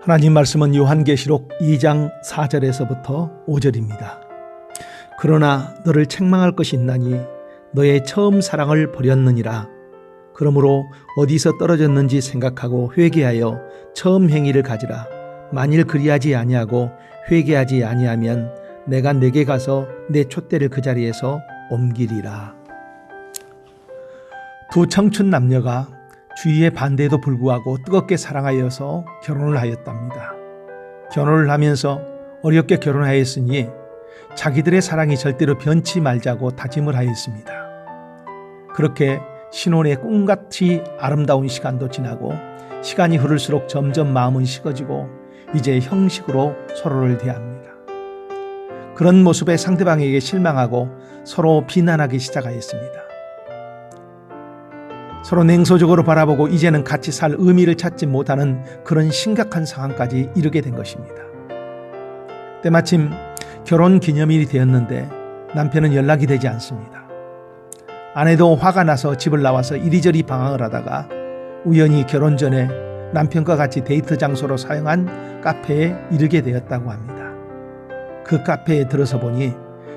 하나님 말씀은 요한계시록 2장 4절에서부터 5절입니다. 그러나 너를 책망할 것이 있나니 너의 처음 사랑을 버렸느니라. 그러므로 어디서 떨어졌는지 생각하고 회개하여 처음 행위를 가지라. 만일 그리하지 아니하고 회개하지 아니하면 내가 내게 가서 내 촛대를 그 자리에서 옮기리라. 두 청춘 남녀가 주위의 반대에도 불구하고 뜨겁게 사랑하여서 결혼을 하였답니다. 결혼을 하면서 어렵게 결혼하였으니 자기들의 사랑이 절대로 변치 말자고 다짐을 하였습니다. 그렇게 신혼의 꿈같이 아름다운 시간도 지나고 시간이 흐를수록 점점 마음은 식어지고 이제 형식으로 서로를 대합니다. 그런 모습에 상대방에게 실망하고 서로 비난하기 시작하였습니다. 서로 냉소적으로 바라보고 이제는 같이 살 의미를 찾지 못하는 그런 심각한 상황까지 이르게 된 것입니다. 때마침 결혼 기념일이 되었는데 남편은 연락이 되지 않습니다. 아내도 화가 나서 집을 나와서 이리저리 방황을 하다가 우연히 결혼 전에 남편과 같이 데이트 장소로 사용한 카페에 이르게 되었다고 합니다. 그 카페에 들어서 보니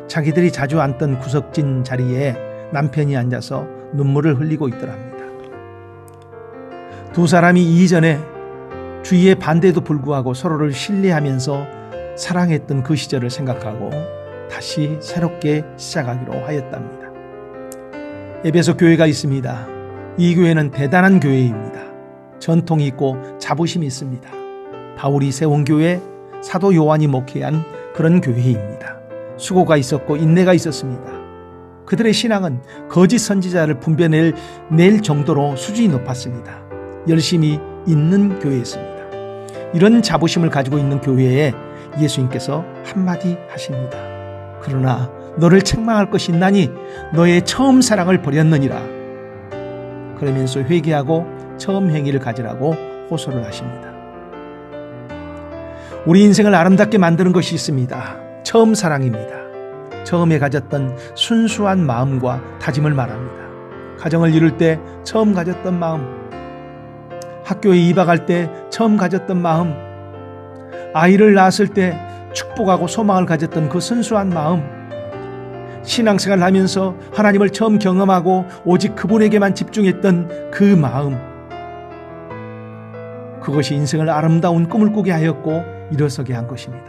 자기들이 자주 앉던 구석진 자리에 남편이 앉아서 눈물을 흘리고 있더랍니다. 두 사람이 이전에 주위의 반대도 불구하고 서로를 신뢰하면서 사랑했던 그 시절을 생각하고 다시 새롭게 시작하기로 하였답니다. 에베소 교회가 있습니다. 이 교회는 대단한 교회입니다. 전통이 있고 자부심이 있습니다. 바울이 세운 교회, 사도 요한이 목회한 그런 교회입니다. 수고가 있었고 인내가 있었습니다. 그들의 신앙은 거짓 선지자를 분별낼 낼 정도로 수준이 높았습니다. 열심히 있는 교회였습니다. 이런 자부심을 가지고 있는 교회에 예수님께서 한마디 하십니다. 그러나 너를 책망할 것이 있나니 너의 처음 사랑을 버렸느니라. 그러면서 회개하고 처음 행위를 가지라고 호소를 하십니다. 우리 인생을 아름답게 만드는 것이 있습니다. 처음 사랑입니다. 처음에 가졌던 순수한 마음과 다짐을 말합니다. 가정을 이룰 때 처음 가졌던 마음, 학교에 입학할 때 처음 가졌던 마음, 아이를 낳았을 때 축복하고 소망을 가졌던 그 순수한 마음, 신앙생활을 하면서 하나님을 처음 경험하고 오직 그분에게만 집중했던 그 마음, 그것이 인생을 아름다운 꿈을 꾸게 하였고 일어서게 한 것입니다.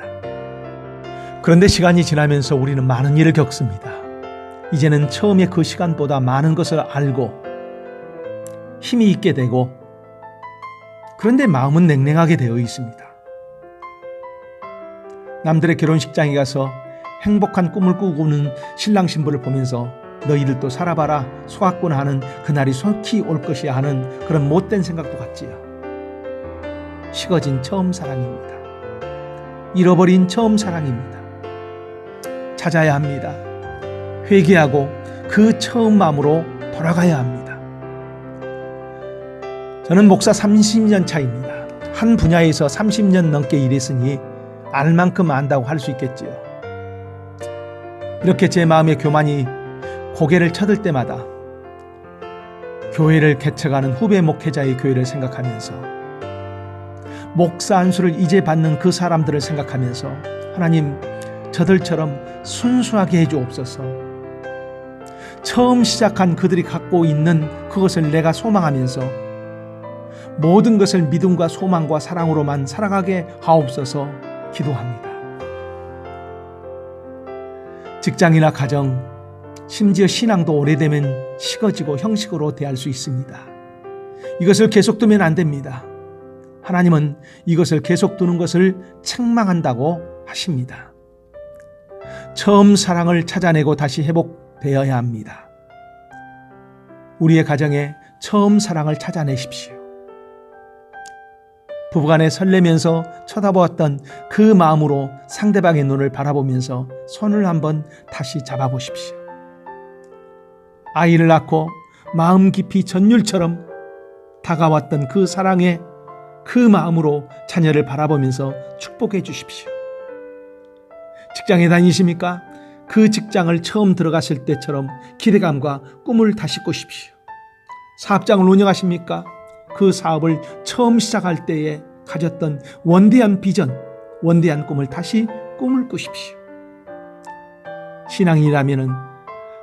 그런데 시간이 지나면서 우리는 많은 일을 겪습니다. 이제는 처음에 그 시간보다 많은 것을 알고 힘이 있게 되고 그런데 마음은 냉랭하게 되어 있습니다. 남들의 결혼식장에 가서 행복한 꿈을 꾸고는 신랑 신부를 보면서 너희들도 살아봐라 소았구나 하는 그날이 속히 올 것이야 하는 그런 못된 생각도 같지요. 식어진 처음 사랑입니다. 잃어버린 처음 사랑입니다. 찾아야 합니다. 회개하고 그 처음 마음으로 돌아가야 합니다. 저는 목사 30년 차입니다. 한 분야에서 30년 넘게 일했으니 알 만큼 안다고 할 수 있겠지요. 이렇게 제 마음의 교만이 고개를 쳐들 때마다 교회를 개척하는 후배 목회자의 교회를 생각하면서 목사 안수를 이제 받는 그 사람들을 생각하면서 하나님 저들처럼 순수하게 해주옵소서. 처음 시작한 그들이 갖고 있는 그것을 내가 소망하면서 모든 것을 믿음과 소망과 사랑으로만 살아가게 하옵소서 기도합니다. 직장이나 가정, 심지어 신앙도 오래되면 식어지고 형식으로 대할 수 있습니다. 이것을 계속 두면 안 됩니다. 하나님은 이것을 계속 두는 것을 책망한다고 하십니다. 처음 사랑을 찾아내고 다시 회복되어야 합니다. 우리의 가정에 처음 사랑을 찾아내십시오. 부부간에 설레면서 쳐다보았던 그 마음으로 상대방의 눈을 바라보면서 손을 한번 다시 잡아보십시오. 아이를 낳고 마음 깊이 전율처럼 다가왔던 그 사랑의 그 마음으로 자녀를 바라보면서 축복해 주십시오. 직장에 다니십니까? 그 직장을 처음 들어갔을 때처럼 기대감과 꿈을 다시 꾸십시오. 사업장을 운영하십니까? 그 사업을 처음 시작할 때의 가졌던 원대한 비전, 원대한 꿈을 다시 꿈을 꾸십시오. 신앙이라면은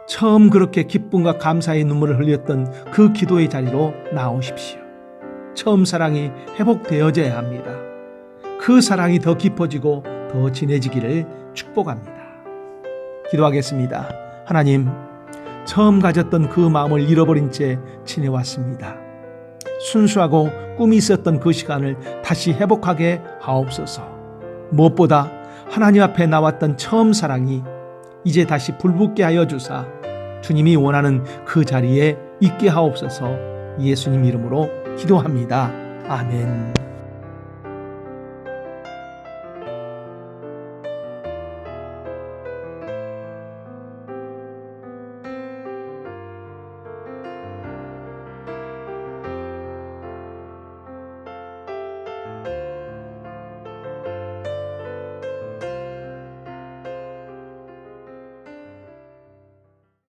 처음 그렇게 기쁨과 감사의 눈물을 흘렸던 그 기도의 자리로 나오십시오. 처음 사랑이 회복되어져야 합니다. 그 사랑이 더 깊어지고 더 진해지기를 축복합니다. 기도하겠습니다. 하나님, 처음 가졌던 그 마음을 잃어버린 채 지내왔습니다. 순수하고 꿈이 있었던 그 시간을 다시 회복하게 하옵소서. 무엇보다 하나님 앞에 나왔던 처음 사랑이 이제 다시 불붙게 하여 주사 주님이 원하는 그 자리에 있게 하옵소서 예수님 이름으로 기도합니다. 아멘.